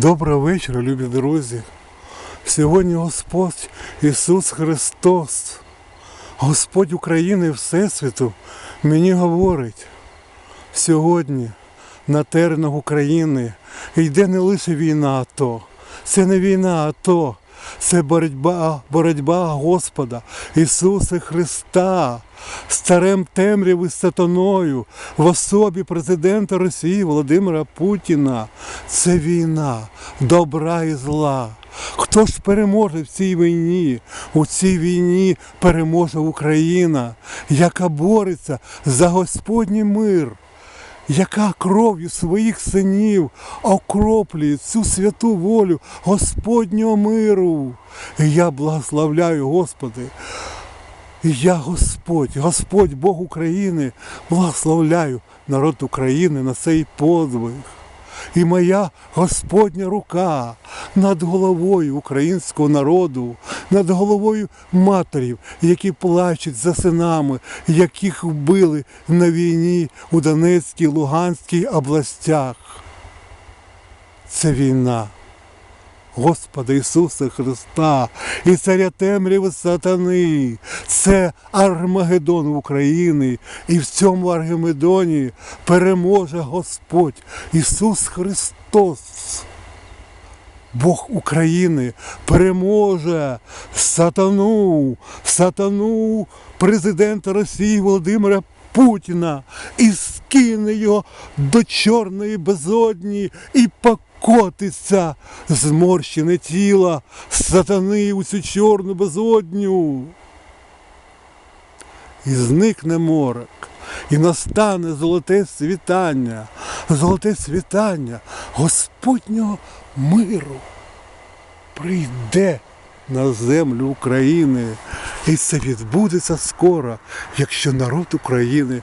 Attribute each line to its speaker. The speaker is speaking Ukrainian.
Speaker 1: Доброго вечора, любі друзі. Сьогодні Господь Ісус Христос, Господь України і Всесвіту, мені говорить, сьогодні на теренах України йде не лише війна АТО, це не війна АТО, це боротьба, боротьба Господа Ісуса Христа з царем темряви сатаною в особі президента Росії Володимира Путіна. Це війна добра і зла. Хто ж переможе в цій війні? У цій війні переможе Україна, яка бореться за Господній мир яка кров'ю своїх синів окроплює цю святу волю Господнього миру. Я благословляю, Господи. Я Господь, Господь Бог України, благословляю народ України на цей подвиг. І моя Господня рука над головою українського народу, над головою матерів, які плачуть за синами, яких вбили на війні у Донецькій, Луганській областях. Це війна. Господа Ісуса Христа і царя темряви сатани. Це Армагеддон України. І в цьому Армагеддоні переможе Господь Ісус Христос. Бог України переможе сатану, сатану президента Росії Володимира Путіна і скине його до чорної безодні і покотиться зморщене тіло сатани у цю чорну безодню. І зникне морок, і настане золоте світання, золоте світання Господнього миру прийде на землю України. І це відбудеться скоро, якщо народ України